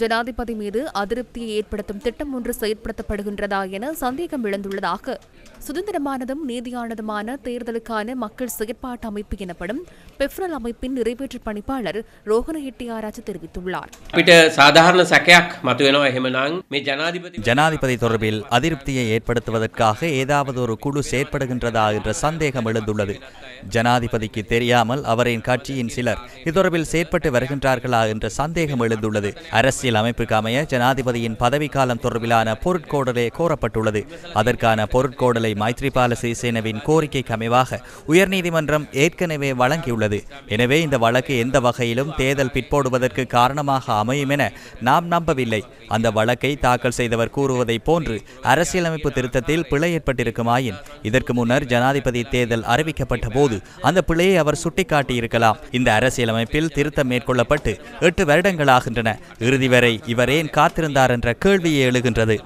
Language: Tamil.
ஜனாதிபதி மீது அதிருப்தியை ஏற்படுத்தும் திட்டம் ஒன்று செயற்படுத்தப்படுகின்றதா என சந்தேகம் எழுந்துள்ளதாக சுதந்திரமானதும் நீதியானதுமான தேர்தலுக்கான மக்கள் செயற்பாட்டு அமைப்பு எனப்படும் பெப்ரல் அமைப்பின் நிறைவேற்று பணிப்பாளர் ரோஹன ஹெட்டியாராஜ் தெரிவித்துள்ளார். ஜனாதிபதி தொடர்பில் அதிருப்தியை ஏற்படுத்துவதற்காக ஏதாவது ஒரு குழு செயற்படுகின்றதா என்ற சந்தேகம் எழுந்துள்ளது. ஜனாதிபதிக்கு தெரியாமல் அவரின் கட்சியின் சிலர் இது தொடர்பில் செயற்பட்டு வருகின்றார்களா என்ற சந்தேகம் எழுந்துள்ளது. அரசியல் அமைப்புக்கு அமைய ஜனாதிபதியின் பதவிக்காலம் தொடர்பிலான பொருட்கோடலே கோரப்பட்டுள்ளது. அதற்கான பொருட்கோடலை மைத்ரிபால சிறிசேனவின் கோரிக்கைக்கு அமைவாக உயர்நீதிமன்றம் ஏற்கனவே வழங்கியுள்ளது. எனவே இந்த வழக்கு எந்த வகையிலும் தேர்தல் பிற்போடுவதற்கு காரணமாக அமையும் என நாம் நம்பவில்லை. அந்த வழக்கை தாக்கல் செய்தவர் கூறுவதைப் போன்று அரசியலமைப்பு திருத்தத்தில் பிழை ஏற்பட்டிருக்குமாயின் இதற்கு முன்னர் ஜனாதிபதி தேர்தல் அறிவிக்கப்பட்ட போது அந்த பிழையை அவர் சுட்டிக்காட்டியிருக்கலாம். இந்த அரசியலமைப்பில் திருத்தம் மேற்கொள்ளப்பட்டு எட்டு வருடங்களாகின்றன. இறுதி வரை இவர் ஏன் காத்திருந்தார் என்ற கேள்வியே எழுகின்றது.